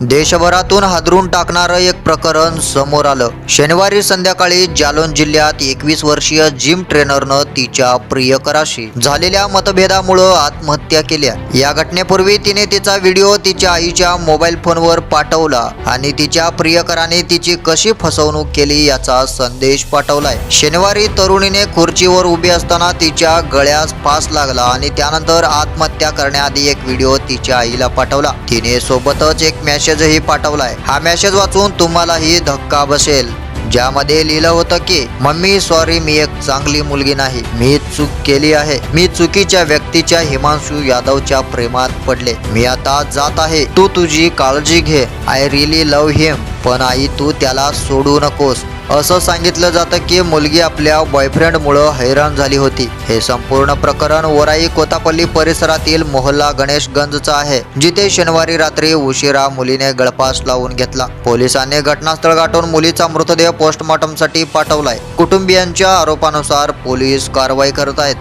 देशभरातून हादरून टाकणारं एक प्रकरण समोर आलं. शनिवारी संध्याकाळी जालोन जिल्ह्यात एकवीस वर्षीय जिम ट्रेनरनं तिच्या प्रियकराशी झालेल्या मतभेदामुळं आत्महत्या केल्या. या घटनेपूर्वी तिने तिचा व्हिडिओ तिच्या आईच्या मोबाईल फोनवर पाठवला आणि तिच्या प्रियकराने तिची कशी फसवणूक केली याचा संदेश पाठवलाय. शनिवारी तरुणीने खुर्चीवर उभी असताना तिच्या गळ्यास फास लागला आणि त्यानंतर आत्महत्या करण्याआधी एक व्हिडिओ तिच्या आईला पाठवला. तिने सोबतच एक मेसेजही पाठवलाय. हा मेसेज वाचून तुम्हालाही धक्का बसेल. ज्यामध्ये लिहिलं होतं की मम्मी सॉरी मी एक चांगली मुलगी नाही. मी चूक केली आहे. मी चुकीच्या व्यक्तीच्या हिमांशू यादवच्या प्रेमात पडले. मी आता जात आहे. तू तुझी काळजी घे. आय रिली लव्ह हिम पण आई तू त्याला सोडू नकोस. असं सांगितलं जातं की मुलगी आपल्या बॉयफ्रेंडमुळं हैराण झाली होती. हे संपूर्ण प्रकरण वराई कोतापल्ली परिसरातील मोहल्ला गणेशगंजचं आहे जिथे शनिवारी रात्री उशिरा मुलीने गळफास लावून घेतला. पोलिसांनी घटनास्थळ गाठून मुलीचा मृतदेह पोस्टमॉर्टमसाठी पाठवलाय. कुटुंबियांच्या आरोपानुसार पोलीस कारवाई करत आहेत.